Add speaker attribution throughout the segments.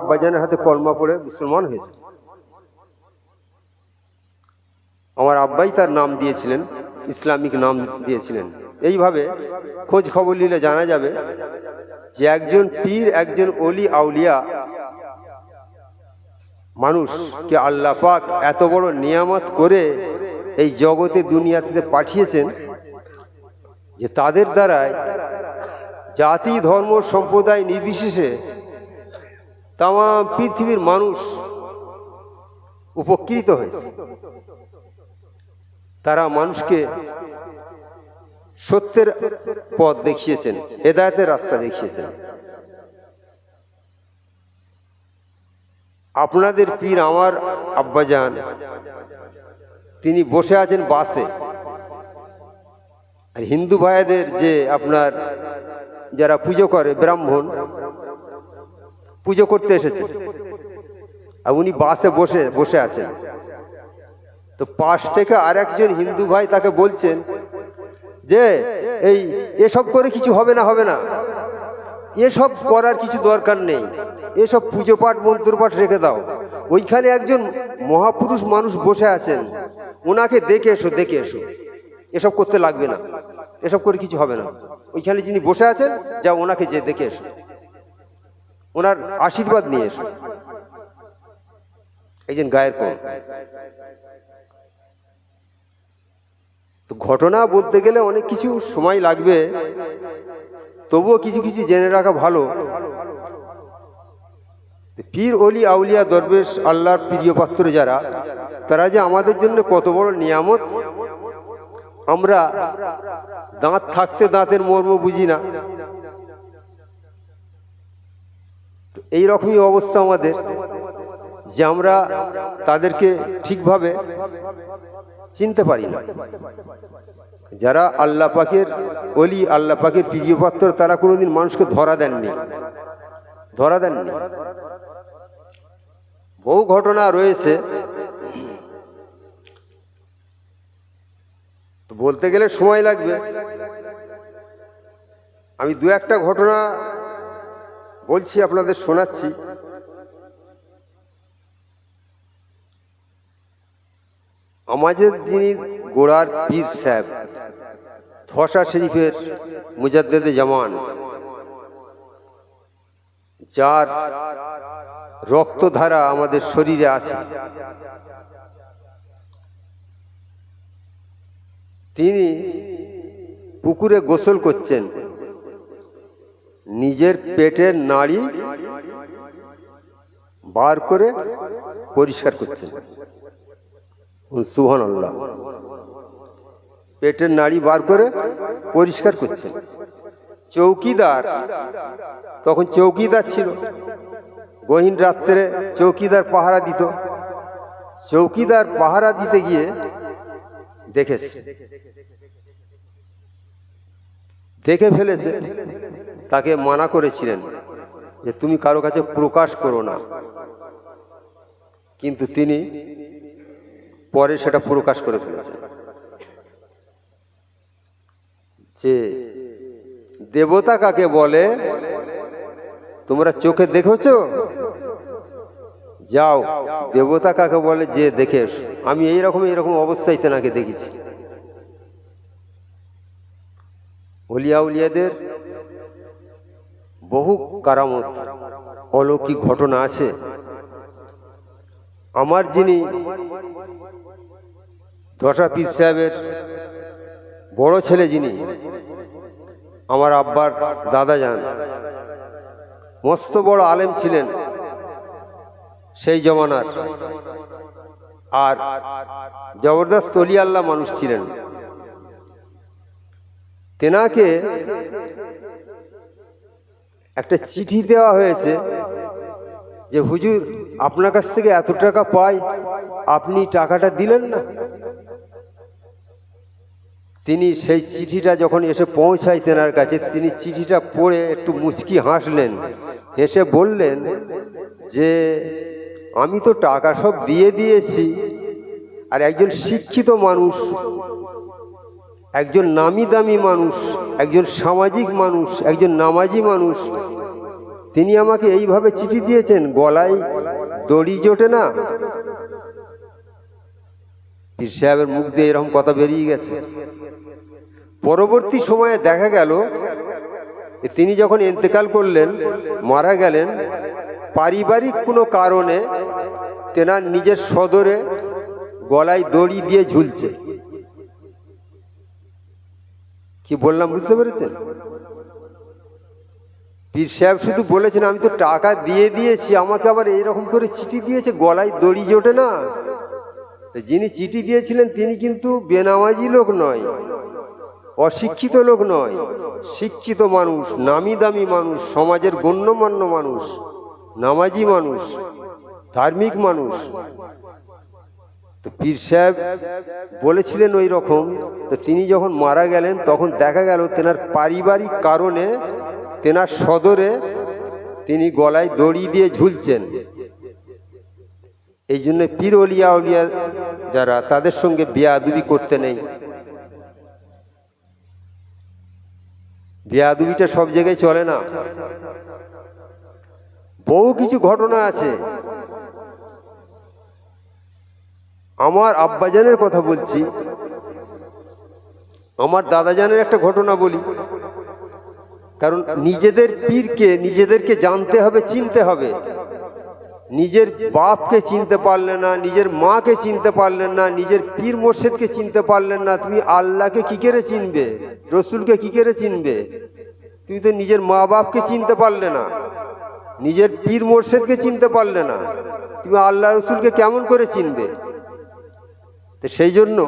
Speaker 1: আব্বাজানের হাতে কলমা পড়ে মুসলমান হয়েছে। আমার আব্বাই তার নাম দিয়েছিলেন, ইসলামিক নাম দিয়েছিলেন। এইভাবে খোঁজ খবর নিলে জানা যাবে যে একজন পীর, একজন অলি আউলিয়া মানুষকে আল্লাহ পাক এত বড় নিয়ামত করে এই জগতে, দুনিয়াতে পাঠিয়েছেন যে তাদের দ্বারাই জাতি, ধর্ম, সম্প্রদায় নির্বিশেষে তাম পৃথিবীর মানুষ উপকৃত হয়েছে। তারা মানুষকে সত্যের পথ দেখিয়েছেন, হেদায়তের রাস্তা দেখিয়েছেন। আপনাদের পীর আমার আব্বাজান, তিনি বসে আছেন বাসে। আর হিন্দু ভাইদের যে আপনার যারা পুজো করে ব্রাহ্মণ পুজো করতে এসেছে। আর উনি বাসে বসে বসে আছেন। তো পাশ থেকে আর একজন হিন্দু ভাই তাকে বলছেন যে, এই, এসব করে কিছু হবে না হবে না। এসব করার কিছু দরকার নেই। এসব পুজো পাঠ, মন্ত্র পাঠ রেখে দাও। ওইখানে একজন মহাপুরুষ মানুষ বসে আছেন। ওনাকে দেখে এসো দেখে এসো। এসব করতে লাগবে না। এসব করে কিছু হবে না। ওইখানে যিনি বসে আছেন যা ওনাকে যে দেখে এসো। ওনার আশীর্বাদ নিয়ে এসো। একজন গায়ের কম। তো ঘটনা বলতে গেলে অনেক কিছু সময় লাগবে, তবুও কিছু কিছু জেনে রাখা ভালো। পীর অলি আউলিয়া, দরবেশ, আল্লাহর প্রিয় পাত্র যারা, তারা যে আমাদের জন্য কত বড় নিয়ামত, আমরা দাঁত থাকতে দাঁতের মর্ম বুঝি না তো এই রকমই অবস্থা আমাদের, যে আমরা তাদেরকে ঠিকভাবে চিনতে পারি না। যারা আল্লাহ পাকের অলি আল্লাহ পাকের প্রিয় পাত্র, তারা কোনোদিন মানুষকে ধরা দেননি। ধরা দেননি। বহু ঘটনা রয়েছে। বলতে গেলে সময় লাগবে। আমি দু একটা ঘটনা বলছি, আপনাদের শোনাচ্ছি। আমাদের যিনি গোড়ার পীর সাহেব, ধসা শরীফের মুজাদ্দেদে জামান, যার রক্তধারা আমাদের শরীরে আছে। তিনি পুকুরে গোসল করছেন। নিজের পেটের নাড়ি বার করে পরিষ্কার করছেন। সুহান আল্লাহ পেটের নাড়ি বার করে পরিষ্কার করছেন। চৌকিদার, তখন চৌকিদার ছিল। গহীন রাত্রে চৌকিদার পাহারা দিত। চৌকিদার পাহারা দিতে গিয়ে দেখেছে। দেখে ফেলেছে। তাকে মানা করেছিলেন যে তুমি কারও কাছে প্রকাশ করো না। কিন্তু তিনি পরে সেটা প্রকাশ করে ফেলেছেন। যে দেবতা কাকে বলে, তোমরা চোখে দেখেছ? যাও, দেবতা কাকে বলে, যে দেখে এসো। আমি এইরকম এইরকম অবস্থায় তেনাকে দেখেছি। হলিয়া উলিয়াদের বহু কারামত, অলৌকিক ঘটনা আছে। আমার যিনি দশা পীর সাহেবের বড় ছেলে যিনি, আমার আব্বার দাদা যান, মস্ত বড় আলেম ছিলেন সেই জমানার। আর জবরদস্ত অলি আল্লাহ মানুষ ছিলেন। তেনাকে একটা চিঠি দেওয়া হয়েছে যে, হুজুর, আপনার কাছ থেকে এত টাকা পাই, আপনি টাকাটা দিলেন না? তিনি সেই চিঠিটা যখন এসে পৌঁছায় তেনার কাছে, তিনি চিঠিটা পড়ে একটু মুচকি হাসলেন। হেসে বললেন যে, আমি তো টাকা সব দিয়ে দিয়েছি, আর একজন শিক্ষিত মানুষ একজন নামি দামি মানুষ, একজন সামাজিক মানুষ, একজন নামাজি মানুষ। তিনি আমাকে এইভাবে চিঠি দিয়েছেন, গলায় দড়ি জোটে না। পীর সাহেবের মুখ দিয়ে এরকম কথা বেরিয়ে গেছে। পরবর্তী সময়ে দেখা গেল তিনি যখন ইন্তেকাল করলেন, মারা গেলেন, পারিবারিক কোনো কারণে তেনার নিজের সদরে গলায় দড়ি দিয়ে ঝুলছে। কি বললাম বুঝতে পেরেছেন? পীর সাহেব শুধু বলেছেন, আমি তো টাকা দিয়ে দিয়েছি, আমাকে আবার এইরকম করে চিঠি দিয়েছে, গলায় দড়ি জোটে না? যিনি চিঠি দিয়েছিলেন, তিনি কিন্তু বেনামাজি লোক নয়, অশিক্ষিত লোক নয়, শিক্ষিত মানুষ নামি দামি মানুষ, সমাজের গণ্যমান্য মানুষ, নামাজি মানুষ, ধার্মিক মানুষ। তো পীর সাহেব বলেছিলেন ওই রকম, তো তিনি যখন মারা গেলেন, তখন দেখা গেল তেনার পারিবারিক কারণে তেনার সদরে তিনি গলায় দড়ি দিয়ে ঝুলছেন। এই জন্য পীর অলিয়া অলিয়া যারা, তাদের সঙ্গে বিয়াদুবি করতে নেই। বিয়াদুবিটা সব জায়গায় চলে না। বহু কিছু ঘটনা আছে। আমার আব্বাজানের কথা বলছি। আমার দাদাজানের একটা ঘটনা বলি। কারণ নিজেদের পীরকে, নিজেদেরকে জানতে হবে, চিনতে হবে। নিজের বাপকে চিনতে পারলেন না, নিজের মাকে চিনতে পারলেন না, নিজের পীর মোর্শেদকে চিনতে পারলেন না। তুমি আল্লাহকে কি করে চিনবে? রসুলকে কি করে চিনবে? তুমি তো নিজের মা বাপকে চিনতে পারলে না। নিজের পীর মোর্শেদকে চিনতে পারলে না। তুমি আল্লাহ রসুলকে কেমন করে চিনবে? তো সেই জন্য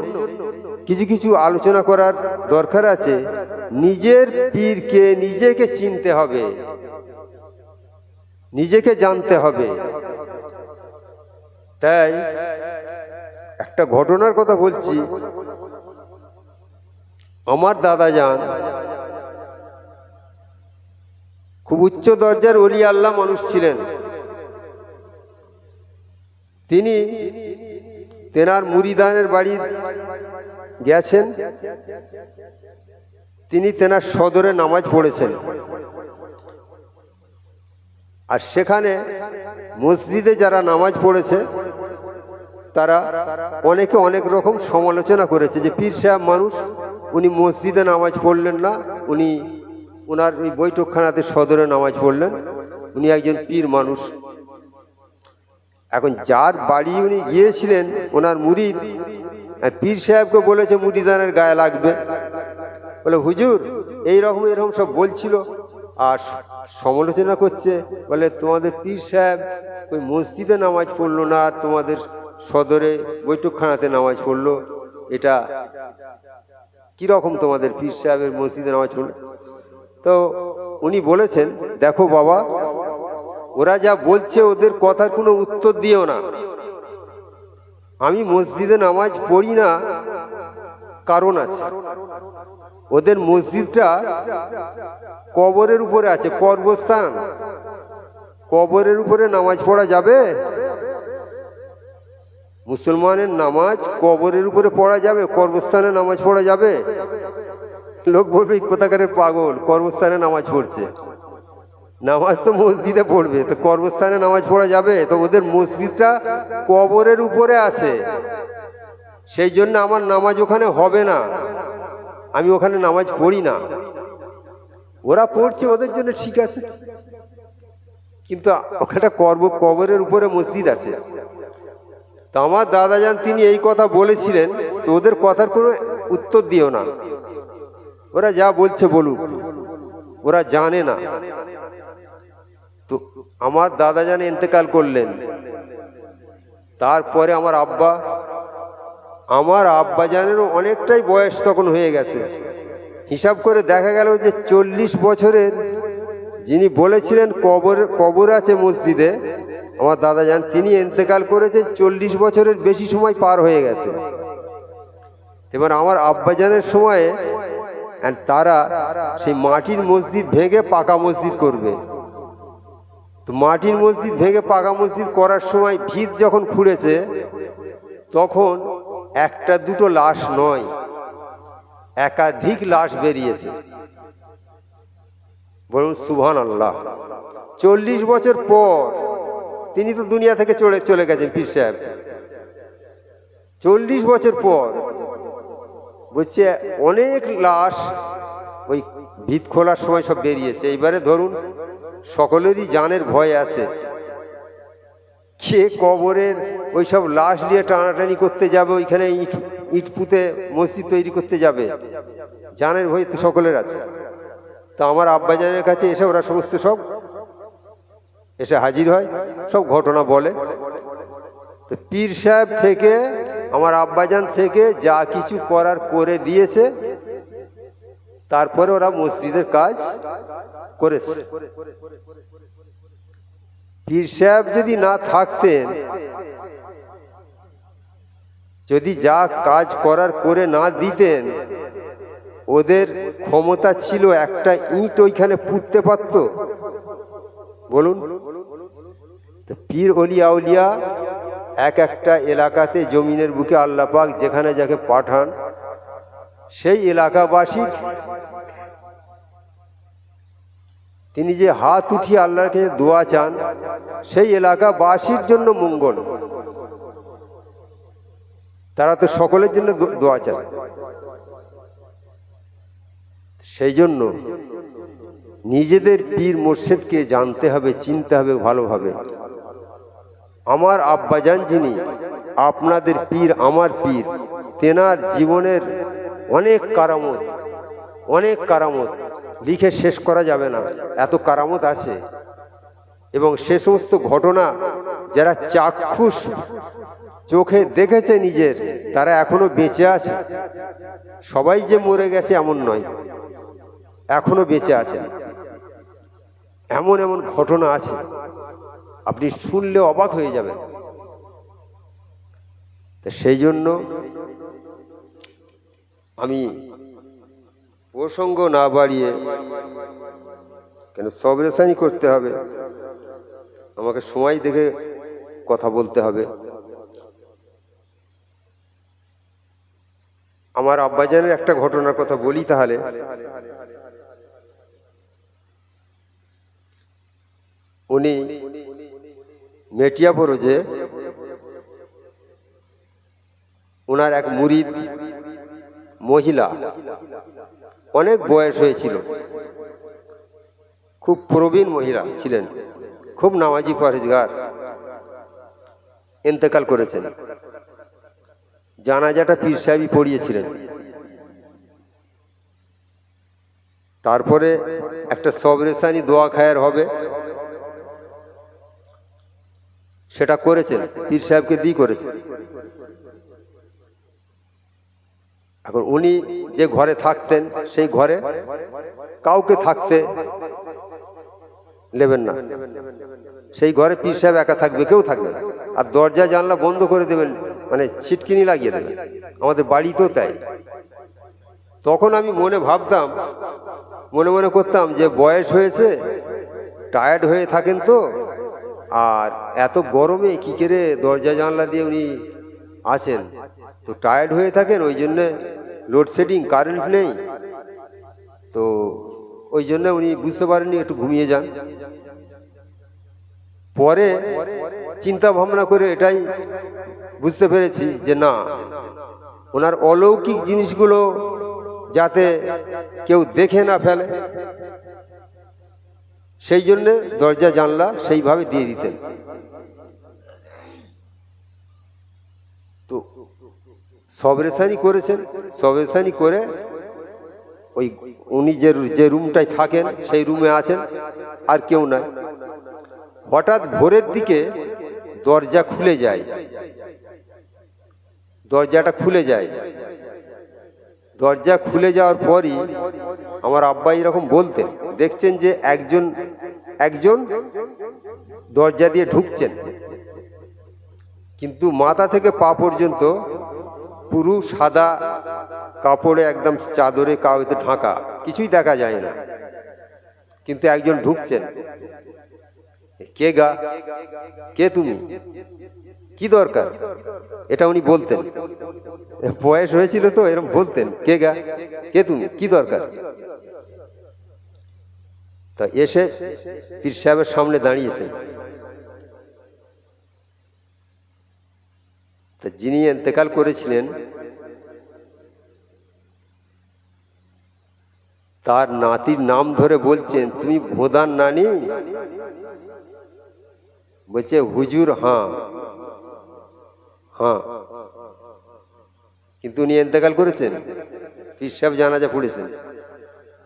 Speaker 1: কিছু কিছু আলোচনা করার দরকার আছে। নিজের পীরকে নিজেকে চিনতে হবে। নিজেকে জানতে হবে। তাই একটা ঘটনার কথা বলছি। আমার দাদা যান, খুব উচ্চ দরজার অলি আল্লাহ মানুষ ছিলেন। তিনি তেনার মুরিদানের বাড়ি গেছেন। তিনি তেনার সদরে নামাজ পড়েছেন। আর সেখানে মসজিদে যারা নামাজ পড়েছে, তারা অনেকে অনেক রকম সমালোচনা করেছে যে পীর সাহেব মানুষ, উনি মসজিদে নামাজ পড়লেন না, উনি ওনার ওই বৈঠকখানাতে সদরে নামাজ পড়লেন। উনি একজন পীর মানুষ। এখন যার বাড়ি উনি গিয়েছিলেন, ওনার মুরিদ পীর সাহেবকে বলেছে, মুরিদানের গায়ে লাগবে। বলে, হুজুর এই রকম এরকম সব বলছিল। আর সমালোচনা করছে, বলে, তোমাদের পীর সাহেব ওই মসজিদে নামাজ পড়ল না, আর তোমাদের সদরে বৈঠকখানাতে নামাজ পড়ল। এটা কীরকম তোমাদের পীর সাহেবের মসজিদে নামাজ পড়ল? তো উনি বলেছেন, দেখো বাবা ওরা যা বলছে ওদের কথার কোনো উত্তর দিও না। আমি মসজিদে নামাজ পড়ি না, কারণ আছে। ওদের মসজিদটা কবরের উপরে আছে কর্মস্থান কবরের উপরে নামাজ পড়া যাবে? মুসলমানের নামাজ কবরের উপরে পড়া যাবে কর্মস্থানে নামাজ পড়া যাবে? লোক বলবে কোথাকারের পাগল কর্মস্থানে নামাজ পড়ছে। নামাজ তো মসজিদে পড়বে, তো কর্মস্থানে নামাজ পড়া যাবে? তো ওদের মসজিদটা কবরের উপরে আছে। সেই জন্য আমার নামাজ ওখানে হবে না। আমি ওখানে নামাজ পড়ি না। ওরা পড়ছে, ওদের জন্য ঠিক আছে। কিন্তু ওখানে কর্ম, কবরের উপরে মসজিদ আছে। তো আমার দাদা যান তিনি এই কথা বলেছিলেন, তো ওদের কথার কোনো উত্তর দিও না। ওরা যা বলছে বলুক। ওরা জানে না। তো আমার দাদা জানে ইন্তেকাল করলেন। তারপরে আমার আব্বা আমার আব্বা জানেরও অনেকটাই বয়স তখন হয়ে গেছে। হিসাব করে দেখা গেল যে চল্লিশ বছরের যিনি বলেছিলেন কবর কবর আছে মসজিদে, আমার দাদা যান তিনি ইন্তেকাল করেছেন, চল্লিশ বছরের বেশি সময় পার হয়ে গেছে। এবার আমার আব্বাজানের সময়ে তারা সেই মাটির মসজিদ ভেঙে পাকা মসজিদ করবে। তো মাটির মসজিদ ভেঙে পাকা মসজিদ করার সময় ভিত যখন খুঁড়েছে, তখন একটা দুটো লাশ নয়, একাধিক লাশ বেরিয়েছে। বলুন সুবহান আল্লাহ চল্লিশ বছর পর তিনি তো দুনিয়া থেকে চলে চলে গেছেন, পীর সাহেব। চল্লিশ বছর পর বলছে, অনেক লাশ ওই ভিত খোলার সময় সব বেরিয়েছে। এইবারে ধরুন সকলেরই জানের ভয় আছে। কে কবরের ওই সব লাশ নিয়ে টানাটানি করতে যাবে, ওইখানে ইট ইট পুঁতে মসজিদ তৈরি করতে যাবে। জানের ভয় তো সকলের আছে। তো আমার আব্বাজানের কাছে এসে ওরা সমস্ত সব এসে হাজির হয়, সব ঘটনা বলে। তো পীর সাহেব থেকে, আমার আব্বাজান থেকে যা কিছু করার করে দিয়েছে তারপরে ওরা মসজিদের কাজ করেছে। পীর সাহেব যদি না থাকতেন, যদি যা কাজ করার করে না দিতেন, ওদের ক্ষমতা ছিল একটা ইট ওইখানে পুঁততে পারত। বলুন পীর অলিয়া উলিয়া এক একটা এলাকাতে জমিনের বুকে আল্লাপাক যেখানে যাকে পাঠান, সেই এলাকাবাসী তিনি যে হাত উঠিয়ে আল্লাহর কাছে দোয়া চান, সেই এলাকা এলাকাবাসীর জন্য মঙ্গল। তারা তো সকলের জন্য দোয়া চান। সেই জন্য নিজেদের পীর মোর্শেদকে জানতে হবে, চিনতে হবে ভালোভাবে। আমার আব্বাজান যিনি, আপনাদের পীর আমার পীর, তেনার জীবনের অনেক কারামত অনেক কারামত লিখে শেষ করা যাবে না। এত কারামত আছে। এবং সে সমস্ত ঘটনা যারা চাক্ষুষ চোখে দেখেছে নিজের, তারা এখনও বেঁচে আছে। সবাই যে মরে গেছে এমন নয়। এখনও বেঁচে আছে। এমন এমন ঘটনা আছে। আপনি শুনলে অবাক হয়ে যাবেন। তো সেই জন্য আমি প্রসঙ্গ না বাড়িয়ে কেন সবরেশানি করতে হবে? আমাকে সময় দেখে কথা বলতে হবে। আমার আব্বাজানের একটা ঘটনার কথা বলি তাহলে। উনি মেটিয়াপুর যে ওনার এক মুরিদ মহিলা অনেক বয়স হয়েছিল। খুব প্রবীণ মহিলা ছিলেন। খুব নামাজি পরেজগার ইন্তেকাল করেছেন। জানাজাটা পীর সাহেবই পড়িয়েছিলেন। তারপরে একটা সবরেসানি দোয়া খায়ের হবে। সেটা করেছেন। পীর সাহেবকে দিয়ে করেছেন। এখন উনি যে ঘরে থাকতেন, সেই ঘরে কাউকে থাকতে নেবেন না। সেই ঘরে পীর সাহেব একা থাকবে, কেউ থাকবে না। আর দরজা, জানলা বন্ধ করে দেবেন মানে ছিটকিনি লাগিয়ে দেবেন। আমাদের বাড়িতেও তাই। তখন আমি মনে ভাবতাম, মনে মনে করতাম যে বয়স হয়েছে, টায়ার্ড হয়ে থাকেন তো, আর এত গরমে কি করে দরজা, জানলা দিয়ে উনি আছেন? তো টায়ার্ড হয়ে থাকেন, ওই জন্যে লোডশেডিং কারেন্ট নেই। তো ওই জন্য উনি বুঝতে পারেননি, একটু ঘুমিয়ে যান। পরে চিন্তা ভাবনা করে এটাই বুঝতে পেরেছি যে না, ওনার অলৌকিক জিনিসগুলো যাতে কেউ দেখে না ফেলে, সেই জন্য দরজা, জানলা সেইভাবে দিয়ে দিতেন। তো সবরেসানি করেছেন সবরেসানি করে ওই উনি যে যে রুমটায় থাকেন, সেই রুমে আছেন, আর কেউ নাই। হঠাৎ ভোরের দিকে দরজা খুলে যায়। দরজাটা খুলে যায়। দরজা খুলে যাওয়ার পরই আমার আব্বা এরকম বলতেন, দেখছেন যে একজন একজন দরজা দিয়ে ঢুকছেন। কিন্তু মাথা থেকে পা পর্যন্ত পুরো, সাদা কাপড়ে একদম চাদরে কাউতে ঢাকা। কিছুই দেখা যায় না। কিন্তু একজন ঢুকছেন। কে গা? কে তুমি? কি দরকার? এটা উনি বলতেন। বয়স হয়েছিল তো এরকম বলতেন। কে গা? কে তুমি? কি দরকার? তা এসে পীর সাহেবের সামনে দাঁড়িয়েছেন। তা যিনি এতেকাল করেছিলেন, তার নাতির নাম ধরে বলছেন, তুমি ভোদান নানি? বলছে, হুজুর হ্যাঁ হ্যাঁ কিন্তু উনি এতেকাল করেছেন। পীর সাহেব জানাজা পড়েছেন।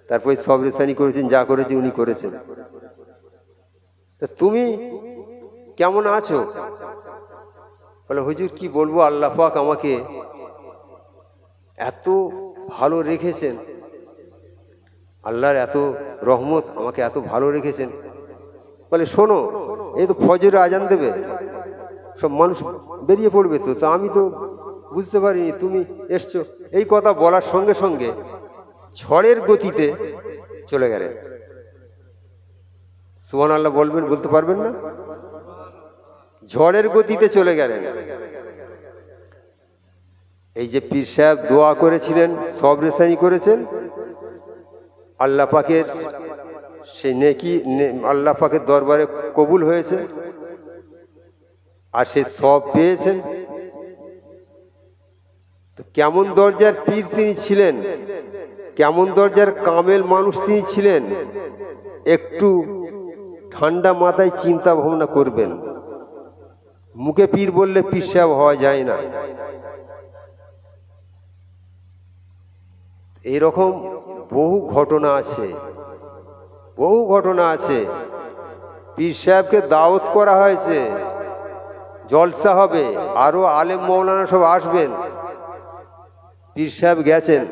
Speaker 1: তারপরে সব রেসানি করেছেন, যা করেছে উনি করেছেন। তা তুমি কেমন আছো? বলে, হুজুর, কি বলব? আল্লাহ পাক আমাকে এত ভালো রেখেছেন। আল্লাহর এত রহমত আমাকে এত ভালো রেখেছেন। বলে, শোনো এই তো ফজরে আজান দেবে। সব মানুষ বেরিয়ে পড়বে তো। তো আমি তো বুঝতে পারিনি, তুমি এসছো। এই কথা বলার সঙ্গে সঙ্গে ঝড়ের গতিতে চলে গেলেন। সুহান আল্লাহ বলবেন, বলতে পারবেন না? ঝড়ের গতিতে চলে গেলেন। এই যে পীর সাহেব দোয়া করেছিলেন, সব রেসানি করেছেন, আল্লাহ পাকের সেই নেকি আল্লাহ পাকের দরবারে কবুল হয়েছে, আর সে সব পেয়েছেন। কেমন দরজার পীর তিনি ছিলেন? কেমন দরজার কামেল মানুষ তিনি ছিলেন? একটু ঠান্ডা মাথায় চিন্তা ভাবনা করবেন। মুখে পীর বললে পীর সাহেব হওয়া যায় না। এইরকম বহু ঘটনা আছে। বহু ঘটনা আছে। পীর সাহেবকে দাওয়াত করা হয়েছে। জলসা হবে। আরও আলেম মৌলানা সব আসবেন। পীর সাহেব গেছেন।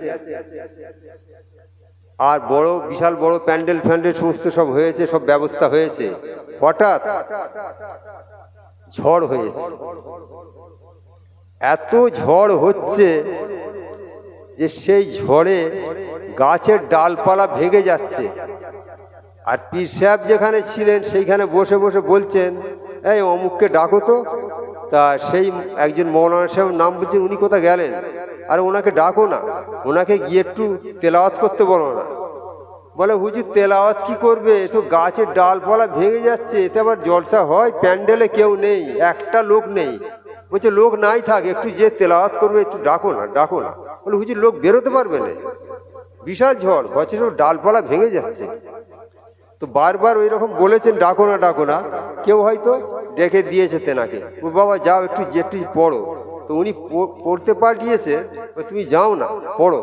Speaker 1: আর বড়, বিশাল বড় প্যান্ডেল ফ্যান্ডেল সমস্ত সব হয়েছে, সব ব্যবস্থা হয়েছে। হঠাৎ ঝড় হয়েছে। এত ঝড় হচ্ছে যে সেই ঝড়ে গাছের ডালপালা ভেঙে যাচ্ছে। আর পীর সাহেব যেখানে ছিলেন, সেইখানে বসে বসে বলছেন, এই অমুককে ডাকো তো। তা সেই একজন মৌলানা সাহেব নাম বলছেন, উনি কোথায় গেলেন? আর, ওনাকে ডাকো না। ওনাকে গিয়ে একটু তেলাওয়াত করতে বলো না। বলে, হুজুর, তেলাওয়াত কি করবে? তো গাছের ডালপালা ভেঙে যাচ্ছে, এতে আবার জলসা হয়, প্যান্ডেলে কেউ নেই, একটা লোক নেই। বলছে, লোক নাই থাক, একটু যে তেলাওয়াত করবে, একটু ডাকো না ডাকো না। বলে, হুজুর, লোক বেরোতে পারবে না। বিশাল ঝড় গাছের সব ডালপালা ভেঙে যাচ্ছে। তো বারবার ওই রকম বলেছেন, ডাকো না ডাকো না। কেউ হয়তো ডেকে দিয়েছে তেনাকে, ও বাবা, যাও একটু যে একটু পড়ো। তো উনি পড়তে পাঠিয়েছে তুমি যাও না, পড়ো।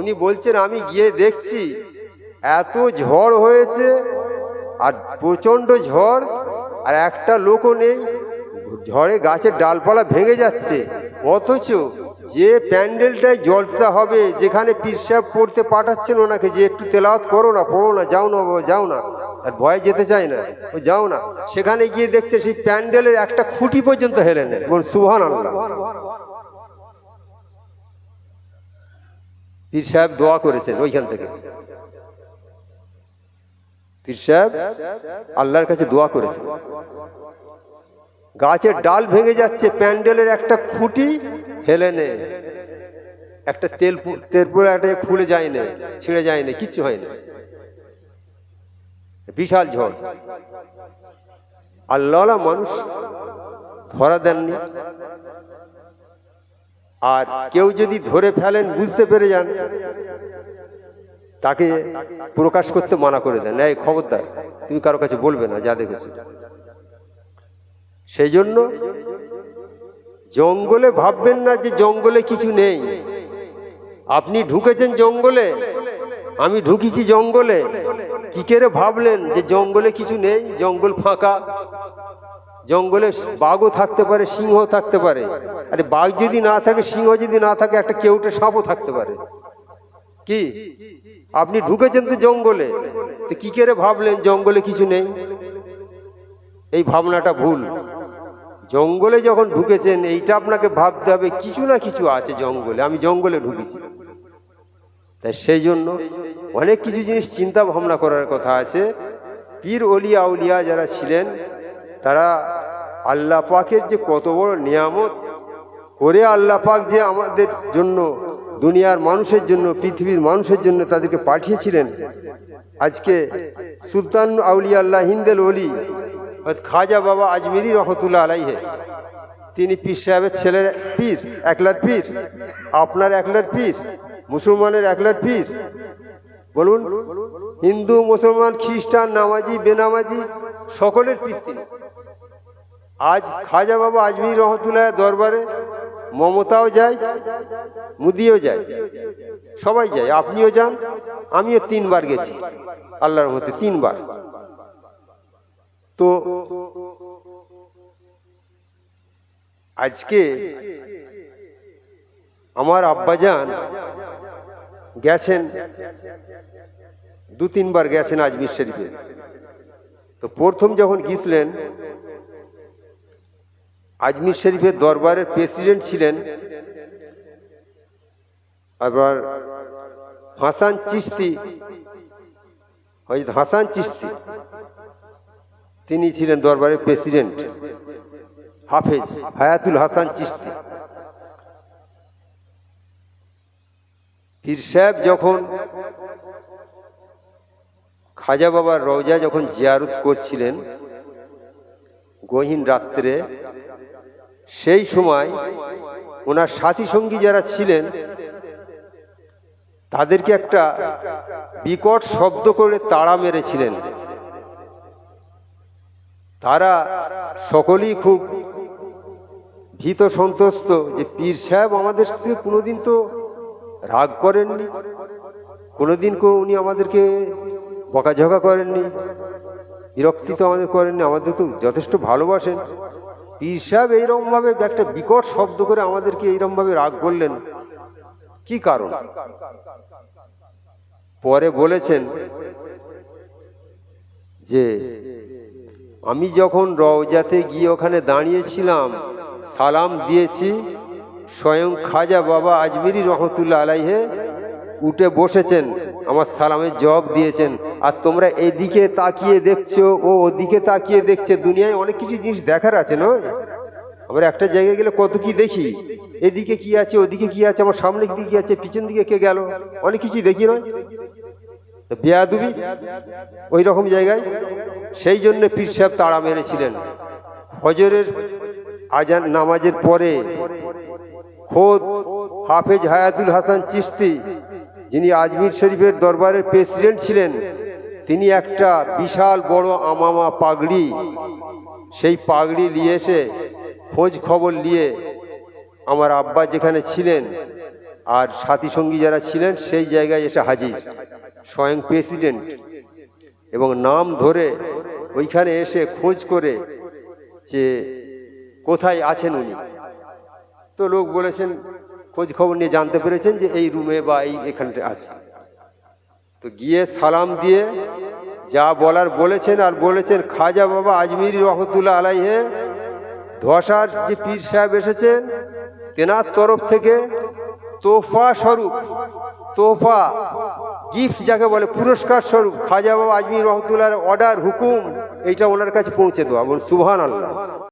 Speaker 1: উনি বলছেন, আমি গিয়ে দেখছি এত ঝড় হয়েছে আর প্রচণ্ড ঝড়, আর একটা লোকও নেই। ঝড়ে গাছের ডালপালা ভেঙে যাচ্ছে। অথচ যে প্যান্ডেলটায় জলসা হবে, যেখানে পীর সাহেব পড়তে পাঠাচ্ছেন ওনাকে যে একটু তেলাওয়াত করো না, পড়ো না, যাও না যাও না। আর ভয়ে যেতে চায় না। ও যাও না। সেখানে গিয়ে দেখছে সেই প্যান্ডেলের একটা খুঁটি পর্যন্ত হেলে নেই। বল সুহান পীর সাহেব দোয়া করেছেন ওইখান থেকে। পীর সাহেব আল্লাহর কাছে দোয়া করেছে। গাছের ডাল ভেঙে যাচ্ছে, প্যান্ডেলের একটা খুঁটি হেলে নে। একটা তেল তেলপুরে একটা খুলে যায় না, ছিঁড়ে যায় না, কিচ্ছু হয় না। বিশাল ঝড়। আল্লাহ মানুষ ধরা দেননি। আর কেউ যদি ধরে ফেলেন, বুঝতে পেরে যান। তাকে প্রকাশ করতে মানা করে দেন এই খবরদার। তুমি কারও কাছে বলবে না, যা দেখেছ। সেই জন্য জঙ্গলে ভাববেন না যে জঙ্গলে কিছু নেই। আপনি ঢুকেছেন জঙ্গলে, আমি ঢুকেছি জঙ্গলে। কি করে ভাবলেন যে জঙ্গলে কিছু নেই? জঙ্গল ফাঁকা। জঙ্গলে বাঘও থাকতে পারে সিংহ থাকতে পারে। আরে বাঘ যদি না থাকে, সিংহ যদি না থাকে, একটা কেউটে সাপও থাকতে পারে। কি? আপনি ঢুকেছেন তো জঙ্গলে। তো কি করে ভাবলেন, জঙ্গলে কিছু নেই? এই ভাবনাটা ভুল। জঙ্গলে যখন ঢুকেছেন, এইটা আপনাকে ভাবতে হবে, কিছু না কিছু আছে জঙ্গলে। আমি জঙ্গলে ঢুকেছি। তাই সেই জন্য অনেক কিছু জিনিস চিন্তা ভাবনা করার কথা আছে। পীর অলিয়া উলিয়া যারা ছিলেন, তারা আল্লাহ পাকের যে কত বড় নিয়ামত করে আল্লাহ পাক যে আমাদের জন্য দুনিয়ার মানুষের জন্য, পৃথিবীর মানুষের জন্য তাদেরকে পাঠিয়েছিলেন। আজকে সুলতান আউলিয়া আল্লাহ হিন্দেল অলি খাজা বাবা আজমিরি রহমতুল্লাহ আলাইহে, তিনি পীর সাহেবের ছেলের পীর, একলার পীর, আপনার একলার পীর, মুসলমানের একলার পীর। বলুন, হিন্দু, মুসলমান, খ্রিস্টান, নামাজি, বেনামাজি, সকলের পীর তিনি। আজ খাজা বাবা আজমির রহমতুল্লাহ দরবারে মমতাও যায়, মুদিও যায়। সবাই যায়। আপনিও যান, আমিও তিনবার গেছি। আল্লাহর মধ্যে তিনবার। তো আজকে আমার আব্বাজান গেছেন দু তিনবার গেছেন আজমির শরীফে। তো প্রথম যখন গিয়েছিলেন আজমির শরীফের দরবারের প্রেসিডেন্ট ছিলেন। আবার হাসান চিস্তি হাসান চিস্তি তিনি ছিলেন দরবারের প্রেসিডেন্ট হাফেজ হায়াতুল হাসান চিস্তি পীর সাহেব যখন খাজা বাবার রওজা যখন জিয়ারত করছিলেন, গহীন রাত্রে সেই সময় ওনার সাথী সঙ্গী যারা ছিলেন, তাদেরকে একটা বিকট শব্দ করে তাড়া মেরেছিলেন। তারা সকলেই খুব ভীত সন্তুষ্ট যে পীর সাহেব আমাদের আমাদেরকে কোনোদিন তো রাগ করেননি, কোনোদিন উনি আমাদেরকে বকাঝকা করেননি, বিরক্তি তো আমাদের করেননি, আমাদের তো যথেষ্ট ভালোবাসেন। সাহেব এইরকমভাবে একটা বিকট শব্দ করে আমাদেরকে এইরকমভাবে রাগ করলেন। কি কারণ? পরে বলেছেন যে, আমি যখন রওজাতে গিয়ে ওখানে দাঁড়িয়েছিলাম, সালাম দিয়েছি, স্বয়ং খাজা বাবা আজমিরি রহমতুল্লাহ আলাইহে উঠে বসেছেন, আমার সালামের জবাব দিয়েছেন। আর তোমরা এদিকে তাকিয়ে দেখছ, ও ওদিকে তাকিয়ে দেখছে। দুনিয়ায় অনেক কিছু জিনিস দেখার আছে, নয়? আমরা একটা জায়গায় গেলে কত কি দেখি? এদিকে কি আছে, ওদিকে কি আছে, আমার সামনে দিকে কি আছে, পিছন দিকে কে গেল? অনেক কিছুই দেখি, নয়? বেয়াদুবি ওই রকম জায়গায়। সেই জন্য পীর সাহেব তাড়া মেরেছিলেন। হজরের আজান নামাজের পরে খোদ হাফেজ হায়াতুল হাসান চিস্তি যিনি আজমির শরীফের দরবারের প্রেসিডেন্ট ছিলেন তিনি একটা বিশাল বড় আমামা পাগড়ি, সেই পাগড়ি নিয়ে এসে খোঁজ খবর নিয়ে আমার আব্বা যেখানে ছিলেন আর সাথী সঙ্গী যারা ছিলেন সেই জায়গায় এসে হাজির, স্বয়ং প্রেসিডেন্ট। এবং নাম ধরে ওইখানে এসে খোঁজ করে যে কোথায় আছেন উনি। তো লোক বলেছেন, খোঁজ খবর নিয়ে জানতে পেরেছেন যে এই রুমে বা এই এখানটা আছে। তো গিয়ে সালাম দিয়ে যা বলার বলেছেন আর বলেছেন, খাজা বাবা আজমিরি রহমতুল্লাহ আলাইহে, ধসার যে পীর সাহেব এসেছেন, তেনার তরফ থেকে তোফা স্বরূপ তোফা গিফট যাকে বলে পুরস্কার স্বরূপ, খাজা বাবা আজমির রহমতুল্লাহর অর্ডার, হুকুম, এইটা ওনার কাছে পৌঁছে দেওয়া। বলুন সুবহান আল্লাহ